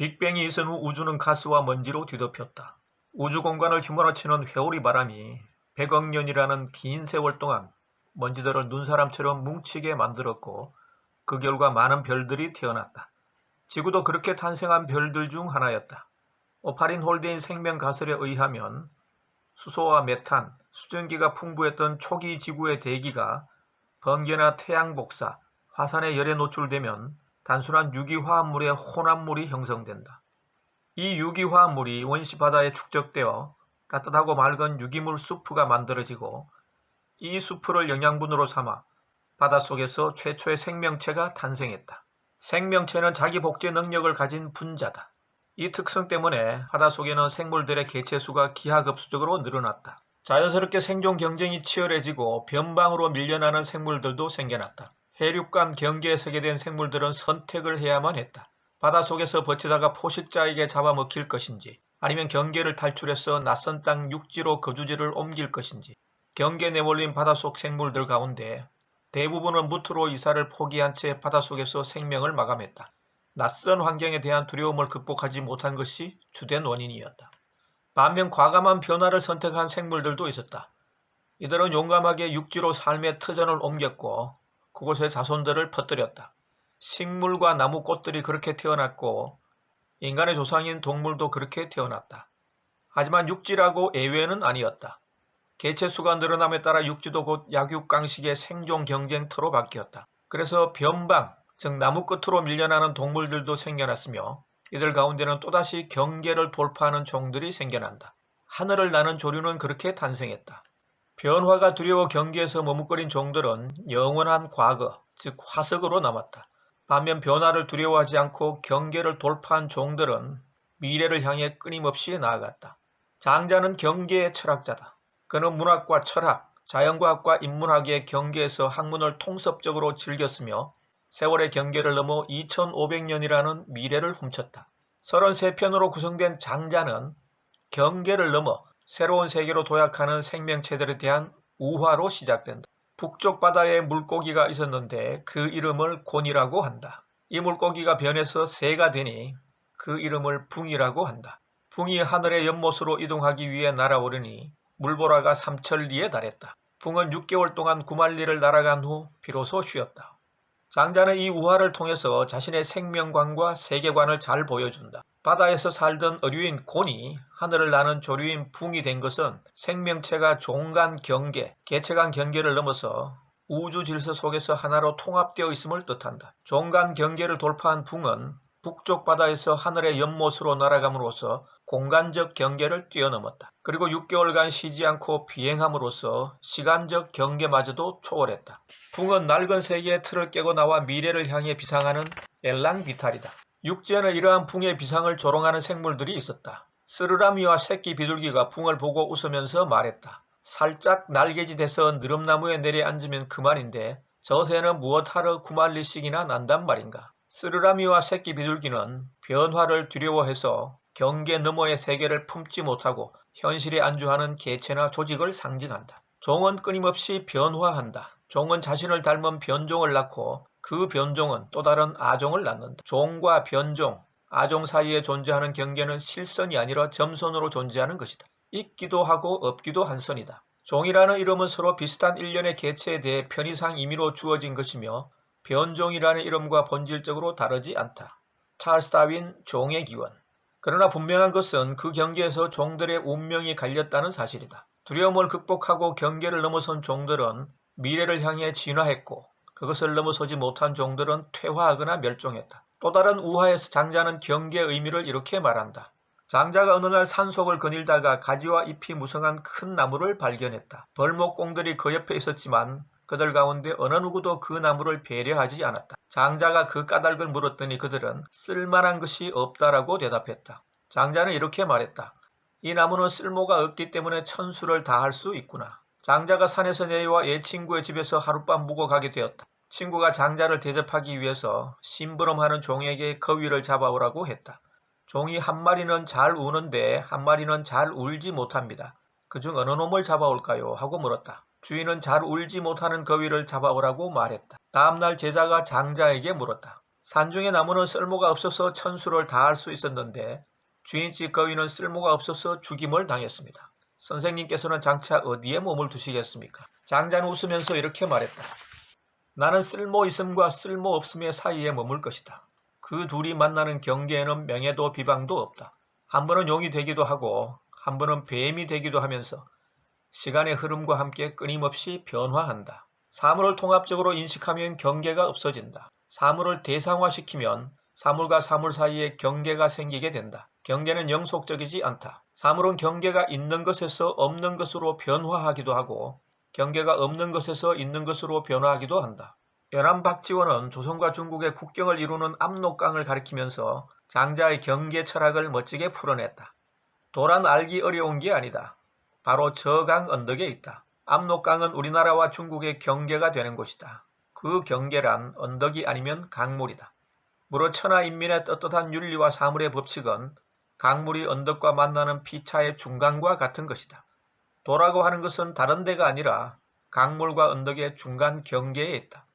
빅뱅이 있은 후 우주는 가스와 먼지로 뒤덮였다. 우주 공간을 휘몰아치는 회오리 바람이 100억 년이라는 긴 세월 동안 먼지들을 눈사람처럼 뭉치게 만들었고 그 결과 많은 별들이 태어났다. 지구도 그렇게 탄생한 별들 중 하나였다. 오파린 홀대인 생명 가설에 의하면 수소와 메탄, 수증기가 풍부했던 초기 지구의 대기가 번개나 태양 복사, 화산의 열에 노출되면 단순한 유기화합물의 혼합물이 형성된다. 이 유기화합물이 원시 바다에 축적되어 따뜻하고 맑은 유기물 수프가 만들어지고 이 수프를 영양분으로 삼아 바닷속에서 최초의 생명체가 탄생했다. 생명체는 자기 복제 능력을 가진 분자다. 이 특성 때문에 바닷속에는 생물들의 개체수가 기하급수적으로 늘어났다. 자연스럽게 생존 경쟁이 치열해지고 변방으로 밀려나는 생물들도 생겨났다. 해륙 간 경계에 서게 된 생물들은 선택을 해야만 했다. 바닷속에서 버티다가 포식자에게 잡아먹힐 것인지 아니면 경계를 탈출해서 낯선 땅 육지로 거주지를 옮길 것인지 경계 내몰린 바닷속 생물들 가운데 대부분은 무트로 이사를 포기한 채 바닷속에서 생명을 마감했다. 낯선 환경에 대한 두려움을 극복하지 못한 것이 주된 원인이었다. 반면 과감한 변화를 선택한 생물들도 있었다. 이들은 용감하게 육지로 삶의 터전을 옮겼고 그곳에 자손들을 퍼뜨렸다. 식물과 나무 꽃들이 그렇게 태어났고 인간의 조상인 동물도 그렇게 태어났다. 하지만 육지라고 예외는 아니었다. 개체수가 늘어남에 따라 육지도 곧 약육강식의 생존 경쟁터로 바뀌었다. 그래서 변방, 즉 나무 끝으로 밀려나는 동물들도 생겨났으며 이들 가운데는 또다시 경계를 돌파하는 종들이 생겨난다. 하늘을 나는 조류는 그렇게 탄생했다. 변화가 두려워 경계에서 머뭇거린 종들은 영원한 과거, 즉 화석으로 남았다. 반면 변화를 두려워하지 않고 경계를 돌파한 종들은 미래를 향해 끊임없이 나아갔다. 장자는 경계의 철학자다. 그는 문학과 철학, 자연과학과 인문학의 경계에서 학문을 통섭적으로 즐겼으며 세월의 경계를 넘어 2500년이라는 미래를 훔쳤다. 33편으로 구성된 장자는 경계를 넘어 새로운 세계로 도약하는 생명체들에 대한 우화로 시작된다. 북쪽 바다에 물고기가 있었는데 그 이름을 곤이라고 한다. 이 물고기가 변해서 새가 되니 그 이름을 붕이라고 한다. 붕이 하늘의 연못으로 이동하기 위해 날아오르니 물보라가 삼천리에 달했다. 붕은 6개월 동안 구만리를 날아간 후 비로소 쉬었다. 장자는 이 우화를 통해서 자신의 생명관과 세계관을 잘 보여준다. 바다에서 살던 어류인 곤이 하늘을 나는 조류인 붕이 된 것은 생명체가 종간 경계, 개체 간 경계를 넘어서 우주 질서 속에서 하나로 통합되어 있음을 뜻한다. 종간 경계를 돌파한 붕은 북쪽 바다에서 하늘의 연못으로 날아감으로써 공간적 경계를 뛰어넘었다. 그리고 6개월간 쉬지 않고 비행함으로써 시간적 경계마저도 초월했다. 붕은 낡은 세계의 틀을 깨고 나와 미래를 향해 비상하는 엘랑 비탈이다. 육지에는 이러한 붕의 비상을 조롱하는 생물들이 있었다. 스르라미와 새끼 비둘기가 붕을 보고 웃으면서 말했다. 살짝 날개짓해서 느릅나무에 내려앉으면 그만인데 저 새는 무엇하러 구만리씩이나 난단 말인가. 스르라미와 새끼 비둘기는 변화를 두려워해서 경계 너머의 세계를 품지 못하고 현실에 안주하는 개체나 조직을 상징한다. 종은 끊임없이 변화한다. 종은 자신을 닮은 변종을 낳고 그 변종은 또 다른 아종을 낳는다. 종과 변종, 아종 사이에 존재하는 경계는 실선이 아니라 점선으로 존재하는 것이다. 있기도 하고 없기도 한 선이다. 종이라는 이름은 서로 비슷한 일련의 개체에 대해 편의상 임의로 주어진 것이며 변종이라는 이름과 본질적으로 다르지 않다. 찰스 다윈 종의 기원 그러나 분명한 것은 그 경계에서 종들의 운명이 갈렸다는 사실이다. 두려움을 극복하고 경계를 넘어선 종들은 미래를 향해 진화했고 그것을 넘어서지 못한 종들은 퇴화하거나 멸종했다. 또 다른 우화에서 장자는 경계의 의미를 이렇게 말한다. 장자가 어느 날 산속을 거닐다가 가지와 잎이 무성한 큰 나무를 발견했다. 벌목공들이 그 옆에 있었지만 그들 가운데 어느 누구도 그 나무를 배려하지 않았다. 장자가 그 까닭을 물었더니 그들은 쓸만한 것이 없다라고 대답했다. 장자는 이렇게 말했다. 이 나무는 쓸모가 없기 때문에 천수를 다 할 수 있구나. 장자가 산에서 내려와 옛 친구의 집에서 하룻밤 묵어 가게 되었다. 친구가 장자를 대접하기 위해서 심부름하는 종에게 거위를 잡아오라고 했다. 종이 한 마리는 잘 우는데 한 마리는 잘 울지 못합니다. 그중 어느 놈을 잡아올까요? 하고 물었다. 주인은 잘 울지 못하는 거위를 잡아오라고 말했다. 다음날 제자가 장자에게 물었다. 산중의 나무는 쓸모가 없어서 천수를 다할 수 있었는데 주인집 거위는 쓸모가 없어서 죽임을 당했습니다. 선생님께서는 장차 어디에 몸을 두시겠습니까? 장자는 웃으면서 이렇게 말했다. 나는 쓸모 있음과 쓸모 없음의 사이에 머물 것이다. 그 둘이 만나는 경계에는 명예도 비방도 없다. 한 번은 용이 되기도 하고 한 번은 뱀이 되기도 하면서 시간의 흐름과 함께 끊임없이 변화한다. 사물을 통합적으로 인식하면 경계가 없어진다. 사물을 대상화시키면 사물과 사물 사이에 경계가 생기게 된다. 경계는 영속적이지 않다. 사물은 경계가 있는 것에서 없는 것으로 변화하기도 하고 경계가 없는 것에서 있는 것으로 변화하기도 한다. 연암 박지원은 조선과 중국의 국경을 이루는 압록강을 가리키면서 장자의 경계 철학을 멋지게 풀어냈다. 도란 알기 어려운 게 아니다. 바로 저강 언덕에 있다. 압록강은 우리나라와 중국의 경계가 되는 곳이다. 그 경계란 언덕이 아니면 강물이다. 무릇 천하인민의 떳떳한 윤리와 사물의 법칙은 강물이 언덕과 만나는 피차의 중간과 같은 것이다. 도라고 하는 것은 다른 데가 아니라 강물과 언덕의 중간 경계에 있다.